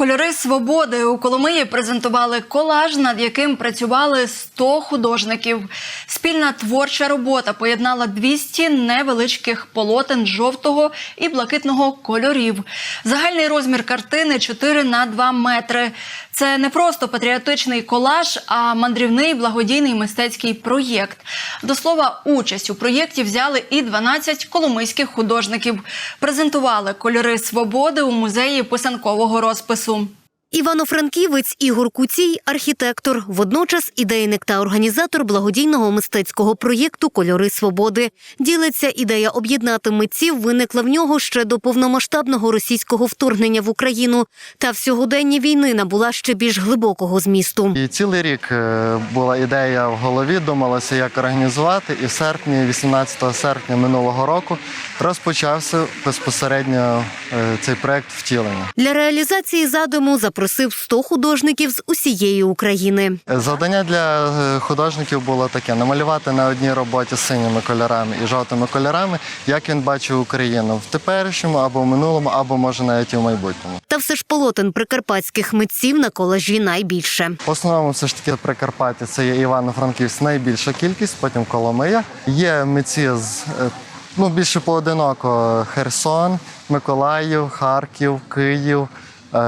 Кольори свободи у Коломиї презентували колаж, над яким працювали 100 художників. Спільна творча робота поєднала 200 невеличких полотен жовтого і блакитного кольорів. Загальний розмір картини 4 на 2 метри. Це не просто патріотичний колаж, а мандрівний благодійний мистецький проєкт. До слова, участь у проєкті взяли і 12 коломийських художників. Презентували кольори свободи у музеї писанкового розпису. Івано-Франківець Ігор Куцій – архітектор, водночас ідейник та організатор благодійного мистецького проєкту Кольори свободи. Ділиться ідея об'єднати митців виникла в нього ще до повномасштабного російського вторгнення в Україну. Та в сьогоденні війни набула ще більш глибокого змісту. І цілий рік е, була ідея в голові, думалося, як організувати. І в серпні, 18 серпня минулого року, розпочався безпосередньо е, цей проект втілення. Для реалізації задуму запросив 100 художників з усієї України. Завдання для е, художників було таке: намалювати на одній роботі синіми кольорами і жовтими кольорами, як він бачив Україну в теперішньому або в минулому, або може навіть і в майбутньому. Та все ж полотен прикарпатських митців на колажі найбільше. В основному все ж таки Прикарпаття це є Івано-Франківськ найбільша кількість, потім Коломия. Є митці з е, ну, більше поодиноко Херсон, Миколаїв, Харків, Київ, е,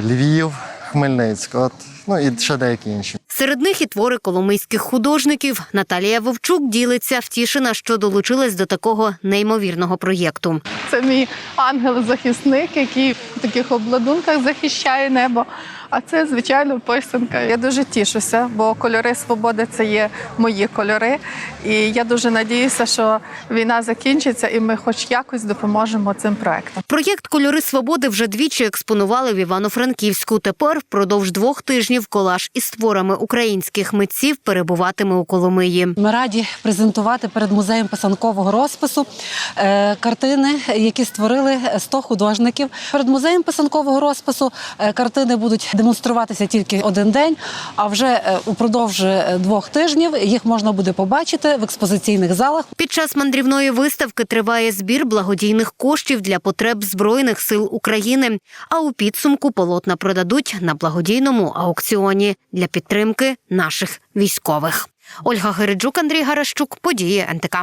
Львів, Хмельницьк. От, ну і ще деякі інші. Серед них і твори коломийських художників. Наталія Вовчук ділиться втішена, що долучилась до такого неймовірного проєкту. Це мій ангел-захисник, який в таких обладунках захищає небо. А це, звичайно, писанка. Я дуже тішуся, бо кольори свободи це є мої кольори. І я дуже надіюся, що війна закінчиться, і ми хоч якось допоможемо цим проектам. Проєкт Кольори свободи вже двічі експонували в Івано-Франківську. Тепер впродовж двох тижнів колаж із творами українських митців перебуватиме у Коломиї. Ми раді презентувати перед музеєм писанкового розпису е, картини, які створили 100 художників. Перед музеєм писанкового розпису е, картини будуть демонструватися тільки один день. А вже е, упродовж двох тижнів їх можна буде побачити в експозиційних залах. Під час мандрівної виставки триває збір благодійних коштів для потреб збройних сил України. А у підсумку полотна продадуть на благодійному аукціоні для підтримки наших військових. Ольга Гереджук, Андрій Гаращук, події НТК.